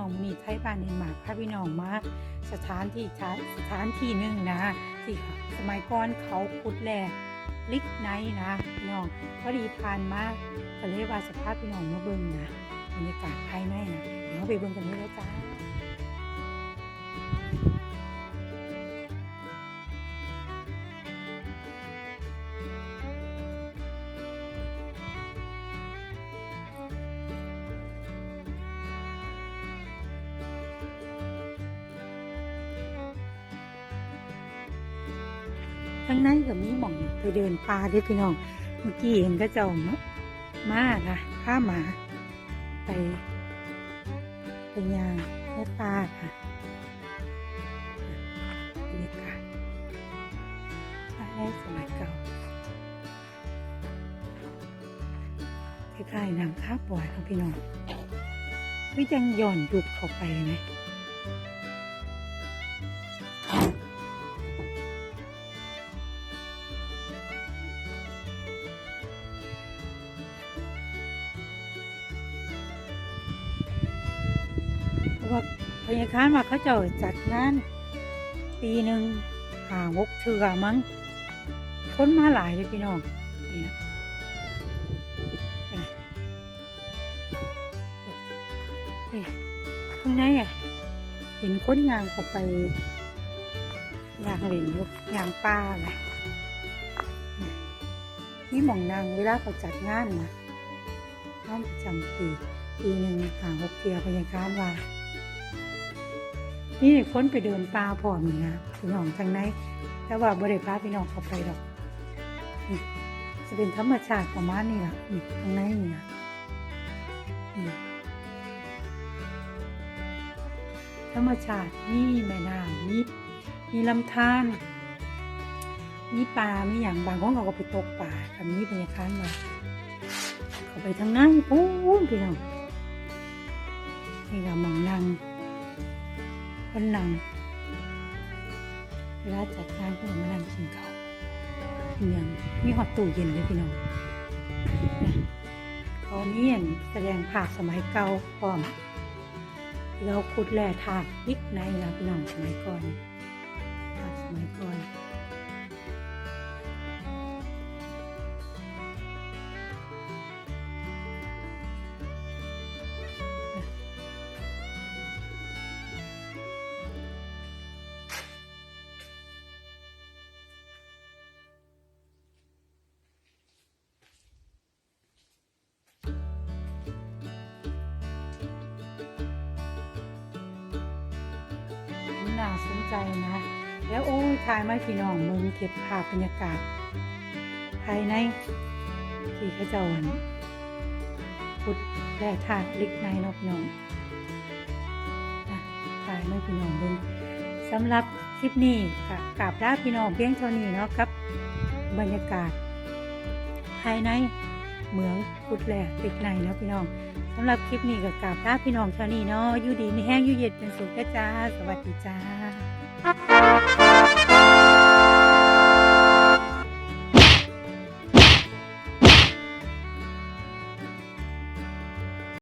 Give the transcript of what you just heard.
น้องมนี่ไทยบ้านเดนมาร์กพาพี่น้องมาสถานที่ชาสถานที่หนึ่งนะที่สมัยก่อนเขาขุดแร่ลิกไนนะพี่น้องพอดีผ่านมาก็เลยว่าสภาพพี่น้องมาเบิ่งนะบรรยากาศภายในนะเดี๋ยวเราไปเบิ่งกันเลยนะจ้า ข้างในก็มีหม่องไปเดินป่าเด้วยพี่น้อง เมื่อกี้เห็นก็เจ้าเนาะมาค่ะข้าหมา ไปไปยางในป่าค่ะบรรยากาศป่าในสมัยเก่าคล้ๆหนังคาบปล่อยของพี่น้องวิจังย่อนยุบเข้าไปไหม ว่าพยาคารมาเขาเจะจัดงาน ปีหนึ่งหาหกเถื่อมั้งคนมาหลายเลยพี่น้องเนี่ยข้างในอะเห็นคนยางเข้าไปยางเหลนอยู่ยางป้าแหละนี่หมองนางเวลาเขาจัดงานนะงานประจำปีปีหนึ่งหาหกเทียพยาคารว่า นี่คนไปเดินป่าพร้อมนี่นะพี่น้องทางในแต่ว่าบริพาพี่น้องเข้าไปดอกนี่จะเป็นธรรมชาติประมาณนี้ล่ะนี่ทางในนี่นะนี่ธรรมชาตินี่แม่น้ำมีมีลำธารมีปลามีอย่างบางคนเขาก็ไปตกปลากับนี้พยาคารมาเขาไปทางนั้นปู้นพี่น้องนี่เรามองนั่ง คนนั่งเวลาจัดงานก็มานั่งกินข้าวกินยังมีหอดตู้เย็นเลยพี่น้องนะเขามีอันแสดงภาพสมัยเก่าพร้อม เราขุดแร่ธาตุนิดในนะพี่น้องสมัยก่อนธาตุสมัยก่อน น่าสนใจนะ แล้วโอ้ยถ่ายมาพี่น้องมึงเก็บภาพบรรยากาศ ภายในที่ขจ้าอันพุดแร่ธาตุลิกในนอกน้องนะถ่ายมาพี่น้องเบิ่งสำหรับคลิปนี้ค่ะกราบลาพี่น้องเพียงเท่านี้เนาะครับ บรรยากาศ ภายในเหมืองพุดแร่ลิกในนะพี่น้อง สำหรับคลิปนี้ก็กราบลาพี่น้องเท่านี้เนาะอยู่ดีมีแห้งอยู่เย็นเป็นสุขจ้า สวัสดีจ้า